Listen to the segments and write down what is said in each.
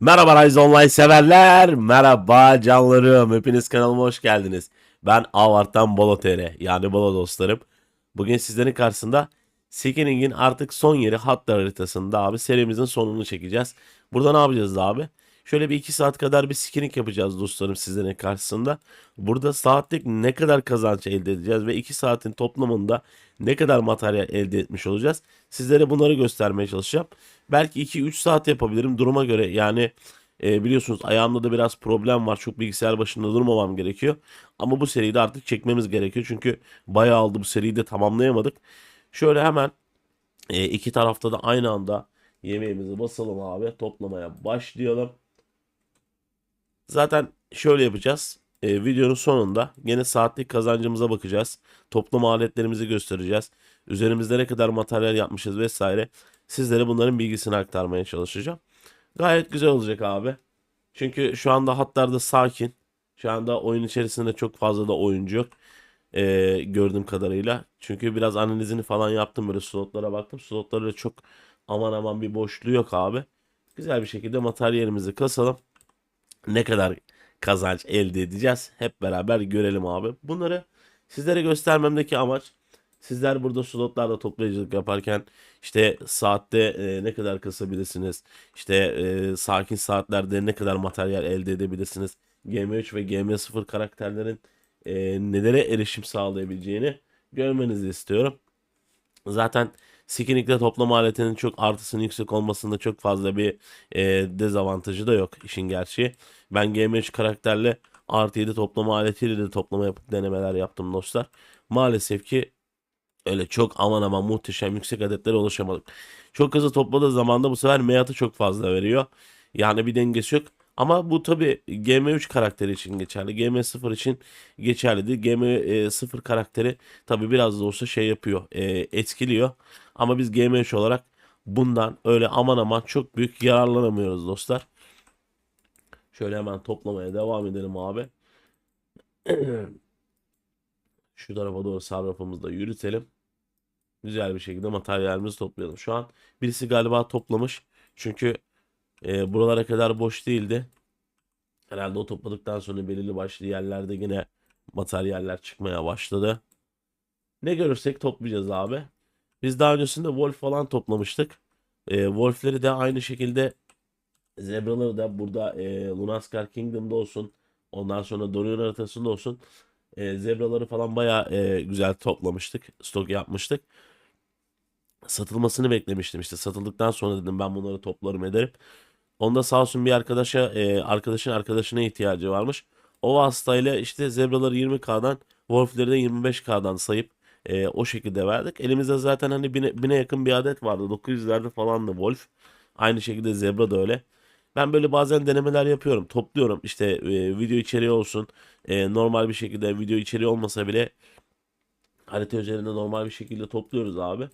Merhaba Rise Online severler. Merhaba canlarım. Hepiniz kanalıma hoş geldiniz. Ben Avart'tan Bolo TR yani Bolo dostlarım. Bugün sizlerin karşısında Seeking'in artık son yeri Hatlar haritasında abi serimizin sonunu çekeceğiz. Burada ne yapacağız abi? Şöyle bir 2 saat kadar bir skinning yapacağız dostlarım sizlerin karşısında. Burada saatlik ne kadar kazanç elde edeceğiz ve 2 saatin toplamında ne kadar materyal elde etmiş olacağız. Sizlere bunları göstermeye çalışacağım. Belki 2-3 saat yapabilirim duruma göre. Yani e, biliyorsunuz ayağımda da biraz problem var. Çok bilgisayar başında durmamam gerekiyor. Ama bu seriyi de artık çekmemiz gerekiyor. Çünkü bayağı aldı bu seriyi de tamamlayamadık. Şöyle hemen e, iki tarafta da aynı anda yemeğimizi basalım abi. Toplamaya başlayalım. Zaten şöyle yapacağız. E, videonun sonunda yine saatlik kazancımıza bakacağız. Toplam aletlerimizi göstereceğiz. Üzerimizde ne kadar materyal yapmışız vesaire. Sizlere bunların bilgisini aktarmaya çalışacağım. Gayet güzel olacak abi. Çünkü şu anda hatlarda sakin. Şu anda oyun içerisinde çok fazla da oyuncu yok. E, gördüğüm kadarıyla. Çünkü biraz analizini falan yaptım böyle slotlara baktım. Slotlarda çok aman aman bir boşluğu yok abi. Güzel bir şekilde materyalimizi kasalım ne kadar kazanç elde edeceğiz hep beraber görelim abi. Bunları sizlere göstermemdeki amaç sizler burada slotlarda toplayıcılık yaparken işte saatte e, ne kadar kasabilirsiniz işte e, sakin saatlerde ne kadar materyal elde edebilirsiniz GM3 ve GM0 karakterlerin e, nelere erişim sağlayabileceğini görmenizi istiyorum. Zaten Skinning'de toplama aletinin çok artısının yüksek olmasında çok fazla bir e, dezavantajı da yok işin gerçeği. Ben GM3 karakterle artı 7 toplama aletiyle de toplama yapıp denemeler yaptım dostlar. Maalesef ki öyle çok aman aman muhteşem yüksek adetlere ulaşamadık. Çok hızlı topladığı zaman da bu sefer meyatı çok fazla veriyor. Yani bir dengesi yok. Ama bu tabi GM3 karakteri için geçerli. GM0 için geçerli değil. GM0 karakteri tabi biraz da olsa şey yapıyor. e, etkiliyor. Ama biz GM3 olarak bundan öyle aman aman çok büyük yararlanamıyoruz dostlar. Şöyle hemen toplamaya devam edelim abi. Şu tarafa doğru sarrafımızı da yürütelim. Güzel bir şekilde materyalimizi toplayalım. Şu an birisi galiba toplamış. Çünkü e, buralara kadar boş değildi. Herhalde o topladıktan sonra belirli başlı yerlerde yine materyaller çıkmaya başladı. Ne görürsek toplayacağız abi. Biz daha öncesinde Wolf falan toplamıştık. E, Wolf'leri de aynı şekilde Zebraları da burada e, Lunaskar Kingdom'da olsun. Ondan sonra Dorian haritasında olsun. E, zebraları falan baya güzel toplamıştık. Stok yapmıştık. Satılmasını beklemiştim işte. Satıldıktan sonra dedim ben bunları toplarım ederim. Onda sağ olsun bir arkadaşa e, arkadaşın arkadaşına ihtiyacı varmış. O vasıtayla işte zebraları 20K'dan Wolf'leri de 25K'dan sayıp e, o şekilde verdik. Elimizde zaten hani bine, bine yakın bir adet vardı. 900'lerde falan da Wolf. Aynı şekilde zebra da öyle. Ben böyle bazen denemeler yapıyorum. Topluyorum işte e, video içeriği olsun. E, normal bir şekilde video içeriği olmasa bile harita üzerinde normal bir şekilde topluyoruz abi.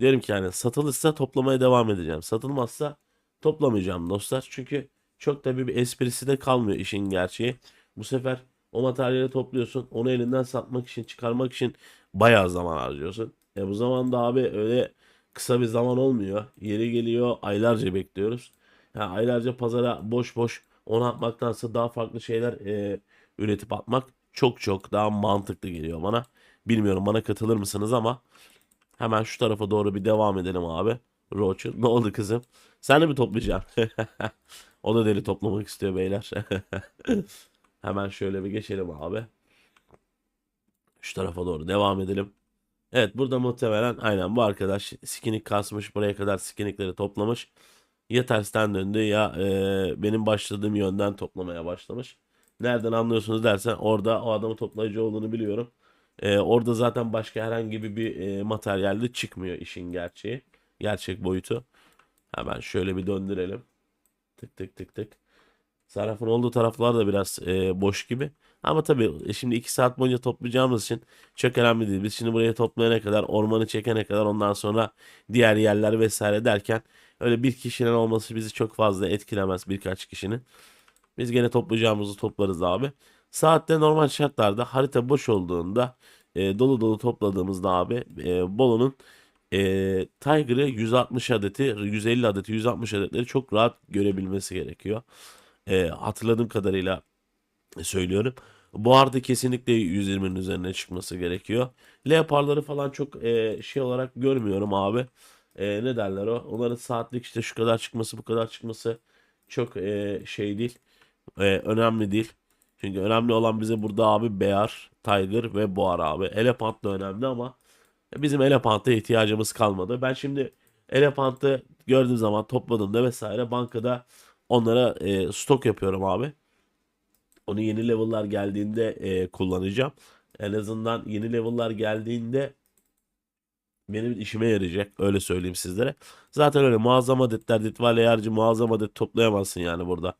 Derim ki yani satılırsa toplamaya devam edeceğim. Satılmazsa toplamayacağım dostlar. Çünkü çok da bir esprisi de kalmıyor işin gerçeği. Bu sefer o materyali topluyorsun. Onu elinden satmak için, çıkarmak için bayağı zaman harcıyorsun. E bu zaman da abi öyle kısa bir zaman olmuyor. Yeri geliyor aylarca bekliyoruz. Yani aylarca pazara boş boş onu atmaktansa daha farklı şeyler e, üretip atmak çok çok daha mantıklı geliyor bana. Bilmiyorum bana katılır mısınız ama hemen şu tarafa doğru bir devam edelim abi. Roach ne oldu kızım? Sen de mi toplayacaksın? o da deli toplamak istiyor beyler. hemen şöyle bir geçelim abi. Şu tarafa doğru devam edelim. Evet burada muhtemelen aynen bu arkadaş skinik kasmış buraya kadar skinikleri toplamış ya tersten döndü ya e, benim başladığım yönden toplamaya başlamış. Nereden anlıyorsunuz dersen orada o adamın toplayıcı olduğunu biliyorum. E, orada zaten başka herhangi bir e, materyalde çıkmıyor işin gerçeği. Gerçek boyutu. Hemen şöyle bir döndürelim. Tık tık tık tık. Sarrafın olduğu taraflar da biraz e, boş gibi. Ama tabii e, şimdi 2 saat boyunca toplayacağımız için çok önemli değil. Biz şimdi buraya toplayana kadar, ormanı çekene kadar ondan sonra diğer yerler vesaire derken öyle bir kişinin olması bizi çok fazla etkilemez birkaç kişinin. Biz gene toplayacağımızı toplarız abi. Saatte normal şartlarda harita boş olduğunda e, dolu dolu topladığımızda abi e, Bolu'nun e, Tiger'ı 160 adeti, 150 adeti, 160 adetleri çok rahat görebilmesi gerekiyor. E, hatırladığım kadarıyla söylüyorum. Bu arada kesinlikle 120'nin üzerine çıkması gerekiyor. Leoparları falan çok e, şey olarak görmüyorum abi. E, ne derler o? Onların saatlik işte şu kadar çıkması bu kadar çıkması çok e, şey değil. E, önemli değil. Çünkü önemli olan bize burada abi Bear, Tiger ve Boğar abi. Elephant da önemli ama bizim Elephant'a ihtiyacımız kalmadı. Ben şimdi Elephant'ı gördüğüm zaman topladığımda vesaire bankada onlara e, stok yapıyorum abi. Onu yeni level'lar geldiğinde e, kullanacağım. En azından yeni level'lar geldiğinde benim işime yarayacak. Öyle söyleyeyim sizlere. Zaten öyle muazzam adetler, ditval harcı muazzam adet toplayamazsın yani burada.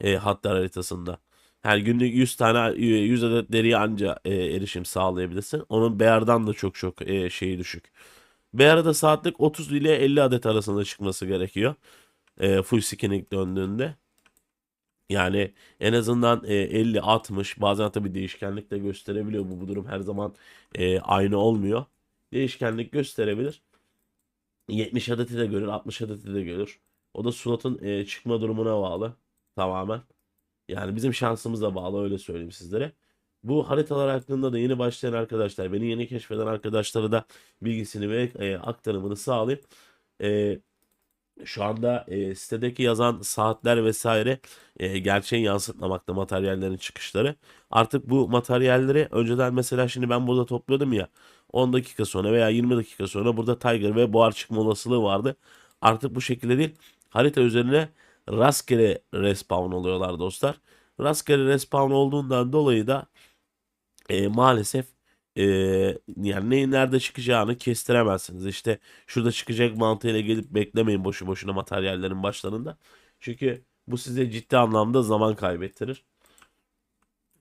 E, hatlar haritasında. Her günlük 100 tane 100 adet deriye anca e, erişim sağlayabilirsin. Onun Bear'dan da çok çok e, şeyi düşük. Bear'da saatlik 30 ile 50 adet arasında çıkması gerekiyor. E, full skinning döndüğünde. Yani en azından e, 50-60 bazen tabii değişkenlik de gösterebiliyor. Bu, bu durum her zaman e, aynı olmuyor. Değişkenlik gösterebilir. 70 adeti de görür, 60 adeti de görür. O da slotun e, çıkma durumuna bağlı tamamen. Yani bizim şansımıza bağlı öyle söyleyeyim sizlere. Bu haritalar hakkında da yeni başlayan arkadaşlar, beni yeni keşfeden arkadaşlara da bilgisini ve e, aktarımını sağlayayım. E, şu anda e, sitedeki yazan saatler vesaire e, gerçeği yansıtmamakta materyallerin çıkışları. Artık bu materyalleri önceden mesela şimdi ben burada topluyordum ya 10 dakika sonra veya 20 dakika sonra burada Tiger ve Boğar çıkma olasılığı vardı. Artık bu şekilde değil harita üzerine rastgele respawn oluyorlar dostlar. Rastgele respawn olduğundan dolayı da e, maalesef e, yani neyin nerede çıkacağını kestiremezsiniz. İşte şurada çıkacak mantığıyla gelip beklemeyin boşu boşuna materyallerin başlarında. Çünkü bu size ciddi anlamda zaman kaybettirir.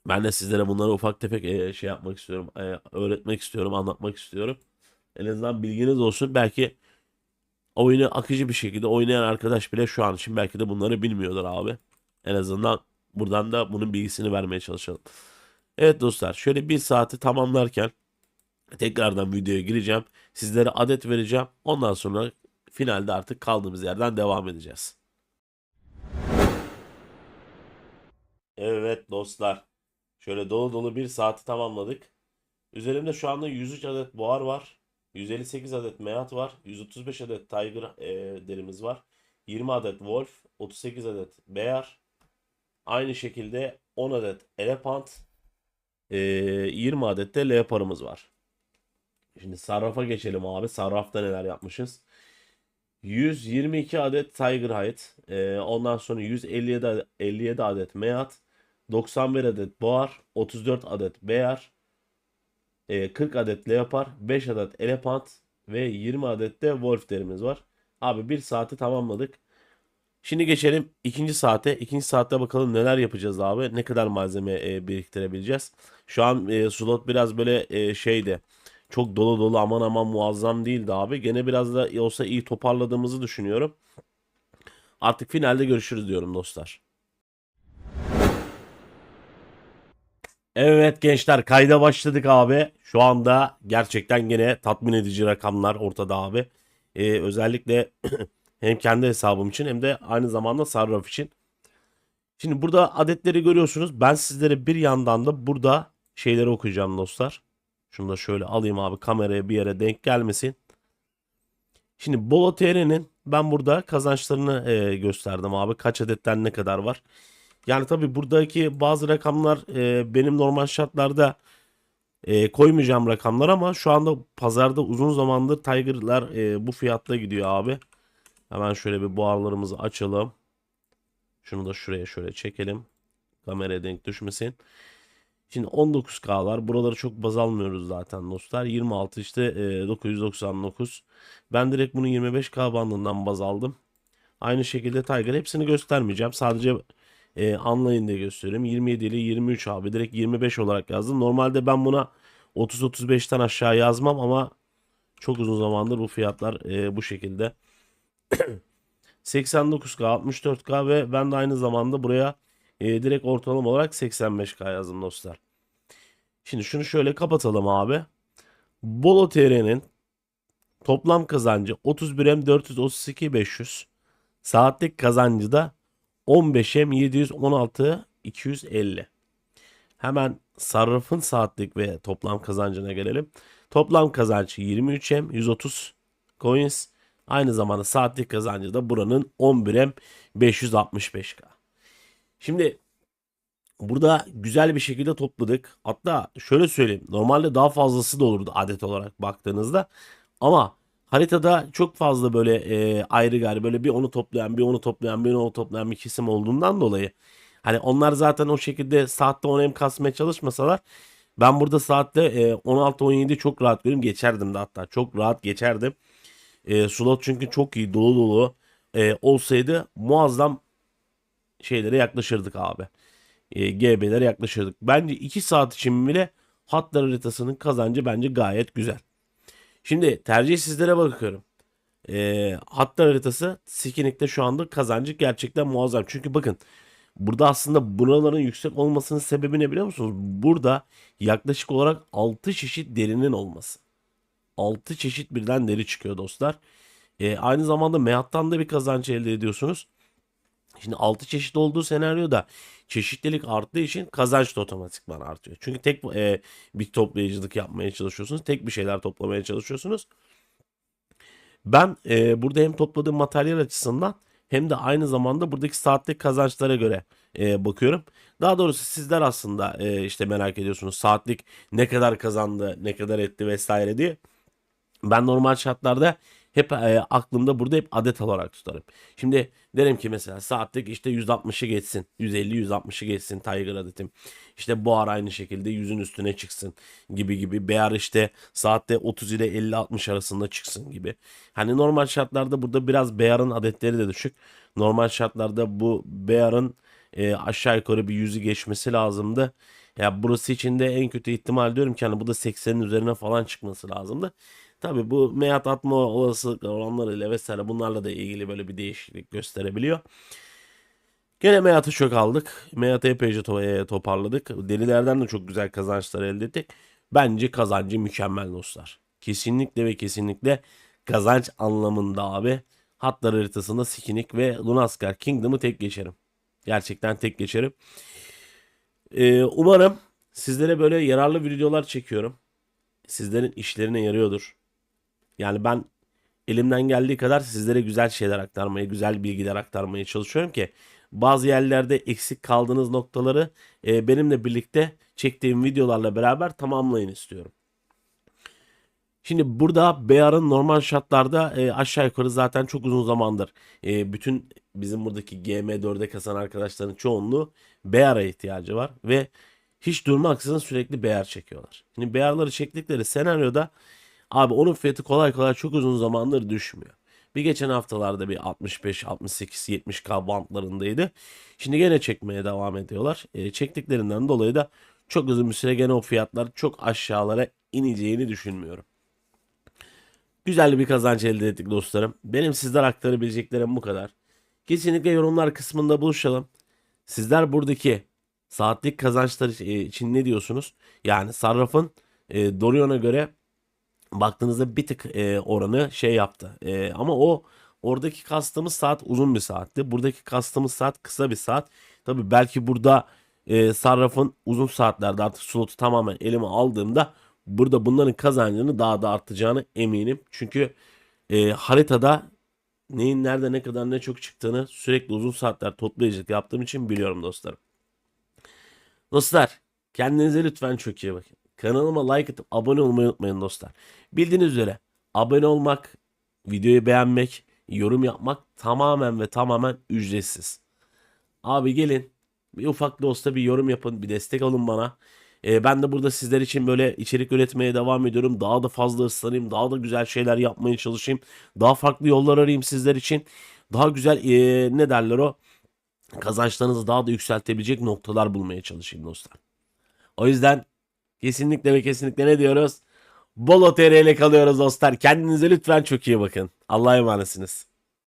Ben de sizlere bunları ufak tefek e, şey yapmak istiyorum, e, öğretmek istiyorum, anlatmak istiyorum. En azından bilginiz olsun. Belki oyunu akıcı bir şekilde oynayan arkadaş bile şu an için belki de bunları bilmiyordur abi. En azından buradan da bunun bilgisini vermeye çalışalım. Evet dostlar şöyle bir saati tamamlarken tekrardan videoya gireceğim. Sizlere adet vereceğim. Ondan sonra finalde artık kaldığımız yerden devam edeceğiz. Evet dostlar. Şöyle dolu dolu bir saati tamamladık. Üzerimde şu anda 103 adet boğar var. 158 adet meyat var. 135 adet tiger e, derimiz var. 20 adet wolf. 38 adet bear. Aynı şekilde 10 adet elephant. E, 20 adet de leoparımız var. Şimdi sarrafa geçelim abi. Sarrafta neler yapmışız? 122 adet Tiger Hide. E, ondan sonra 157 adet, 57 adet Meyat. 91 adet Boğar. 34 adet Bear. E, 40 adet Leopar. 5 adet Elephant. Ve 20 adet de Wolf derimiz var. Abi bir saati tamamladık. Şimdi geçelim ikinci saate. İkinci saatte bakalım neler yapacağız abi. Ne kadar malzeme e, biriktirebileceğiz. Şu an e, slot biraz böyle e, şeydi. Çok dolu dolu aman aman muazzam değildi abi. Gene biraz da olsa iyi toparladığımızı düşünüyorum. Artık finalde görüşürüz diyorum dostlar. Evet gençler kayda başladık abi. Şu anda gerçekten gene tatmin edici rakamlar ortada abi. Ee, özellikle hem kendi hesabım için hem de aynı zamanda sarraf için. Şimdi burada adetleri görüyorsunuz. Ben sizlere bir yandan da burada şeyleri okuyacağım dostlar. Şunu da şöyle alayım abi kameraya bir yere denk gelmesin. Şimdi Bolo TR'nin ben burada kazançlarını e, gösterdim abi. Kaç adetten ne kadar var. Yani tabii buradaki bazı rakamlar e, benim normal şartlarda e, koymayacağım rakamlar ama şu anda pazarda uzun zamandır Tiger'lar e, bu fiyatta gidiyor abi. Hemen şöyle bir boğalarımızı açalım. Şunu da şuraya şöyle çekelim. Kameraya denk düşmesin. Şimdi 19K'lar. Buraları çok baz almıyoruz zaten dostlar. 26 işte e, 999. Ben direkt bunu 25K bandından baz aldım. Aynı şekilde Tiger hepsini göstermeyeceğim. Sadece e, online de göstereyim. 27 ile 23 abi. Direkt 25 olarak yazdım. Normalde ben buna 30-35'ten aşağı yazmam ama çok uzun zamandır bu fiyatlar e, bu şekilde. 89K, 64K ve ben de aynı zamanda buraya e, direkt ortalama olarak 85K yazdım dostlar. Şimdi şunu şöyle kapatalım abi. Bolo TR'nin Toplam kazancı 31M 432 500. Saatlik kazancı da 15M 716 250. Hemen sarrafın saatlik ve toplam kazancına gelelim. Toplam kazancı 23M 130 coins. Aynı zamanda saatlik kazancı da buranın 11M 565K. Şimdi burada güzel bir şekilde topladık. Hatta şöyle söyleyeyim. Normalde daha fazlası da olurdu adet olarak baktığınızda. Ama haritada çok fazla böyle e, ayrı gayrı böyle bir onu toplayan bir onu toplayan bir onu toplayan bir kesim olduğundan dolayı hani onlar zaten o şekilde saatte 10 hem kasmaya çalışmasalar ben burada saatte e, 16-17 çok rahat görüyorum geçerdim de hatta çok rahat geçerdim. E, slot çünkü çok iyi dolu dolu e, olsaydı muazzam şeylere yaklaşırdık abi. E, GB'lere yaklaşırdık. Bence 2 saat için bile hatlar haritasının kazancı bence gayet güzel. Şimdi tercih sizlere bakıyorum. E, hatlar haritası Skinik'te şu anda kazancı gerçekten muazzam. Çünkü bakın burada aslında buraların yüksek olmasının sebebi ne biliyor musunuz? Burada yaklaşık olarak 6 çeşit derinin olması. 6 çeşit birden deri çıkıyor dostlar. E, aynı zamanda Mehat'tan da bir kazanç elde ediyorsunuz. Şimdi 6 çeşit olduğu senaryoda çeşitlilik arttığı için kazanç da otomatikman artıyor. Çünkü tek e, bir toplayıcılık yapmaya çalışıyorsunuz. Tek bir şeyler toplamaya çalışıyorsunuz. Ben e, burada hem topladığım materyal açısından hem de aynı zamanda buradaki saatlik kazançlara göre e, bakıyorum. Daha doğrusu sizler aslında e, işte merak ediyorsunuz saatlik ne kadar kazandı, ne kadar etti vesaire diye. Ben normal şartlarda hep e, aklımda burada hep adet olarak tutarım. Şimdi derim ki mesela saatlik işte 160'ı geçsin. 150-160'ı geçsin Tiger adetim. İşte bu ara aynı şekilde 100'ün üstüne çıksın gibi gibi. Bear işte saatte 30 ile 50-60 arasında çıksın gibi. Hani normal şartlarda burada biraz Bear'ın adetleri de düşük. Normal şartlarda bu Bear'ın e, aşağı yukarı bir yüzü geçmesi lazımdı. Ya burası için de en kötü ihtimal diyorum ki hani bu da 80'in üzerine falan çıkması lazımdı. Tabii bu meyat atma olasılıkları oranlarıyla vesaire bunlarla da ilgili böyle bir değişiklik gösterebiliyor. Gene meyatı çok aldık. Meyatı epeyce to- e, toparladık. Delilerden de çok güzel kazançlar elde ettik. Bence kazancı mükemmel dostlar. Kesinlikle ve kesinlikle kazanç anlamında abi. Hatlar haritasında Skinik ve Lunaskar Kingdom'u tek geçerim. Gerçekten tek geçerim. Ee, umarım sizlere böyle yararlı videolar çekiyorum. Sizlerin işlerine yarıyordur. Yani ben elimden geldiği kadar sizlere güzel şeyler aktarmaya, güzel bilgiler aktarmaya çalışıyorum ki bazı yerlerde eksik kaldığınız noktaları e, benimle birlikte çektiğim videolarla beraber tamamlayın istiyorum. Şimdi burada BR'ın normal şartlarda e, aşağı yukarı zaten çok uzun zamandır e, bütün bizim buradaki GM4'e kasan arkadaşların çoğunluğu BR'a ihtiyacı var ve hiç durmaksızın sürekli BR çekiyorlar. Şimdi BR'ları çektikleri senaryoda abi onun fiyatı kolay kolay çok uzun zamandır düşmüyor. Bir geçen haftalarda bir 65, 68, 70k bantlarındaydı. Şimdi gene çekmeye devam ediyorlar. E, çektiklerinden dolayı da çok uzun bir süre gene o fiyatlar çok aşağılara ineceğini düşünmüyorum. Güzel bir kazanç elde ettik dostlarım. Benim sizler aktarabileceklerim bu kadar. Kesinlikle yorumlar kısmında buluşalım. Sizler buradaki saatlik kazançlar için ne diyorsunuz? Yani sarrafın e, Dorion'a göre baktığınızda bir tık e, oranı şey yaptı. E, ama o oradaki kastımız saat uzun bir saatti. Buradaki kastımız saat kısa bir saat. Tabi belki burada e, sarrafın uzun saatlerde artık slotu tamamen elime aldığımda burada bunların kazancını daha da artacağını eminim. Çünkü e, haritada neyin nerede ne kadar ne çok çıktığını sürekli uzun saatler toplayıcılık yaptığım için biliyorum dostlarım. Dostlar kendinize lütfen çok iyi bakın. Kanalıma like atıp abone olmayı unutmayın dostlar. Bildiğiniz üzere abone olmak, videoyu beğenmek, yorum yapmak tamamen ve tamamen ücretsiz. Abi gelin bir ufak da olsa bir yorum yapın, bir destek olun bana. Ee, ben de burada sizler için böyle içerik üretmeye devam ediyorum. Daha da fazla ıslanayım, daha da güzel şeyler yapmaya çalışayım. Daha farklı yollar arayayım sizler için. Daha güzel ee, ne derler o kazançlarınızı daha da yükseltebilecek noktalar bulmaya çalışayım dostlar. O yüzden kesinlikle ve kesinlikle ne diyoruz? Bol OTR ile kalıyoruz dostlar. Kendinize lütfen çok iyi bakın. Allah'a emanetsiniz.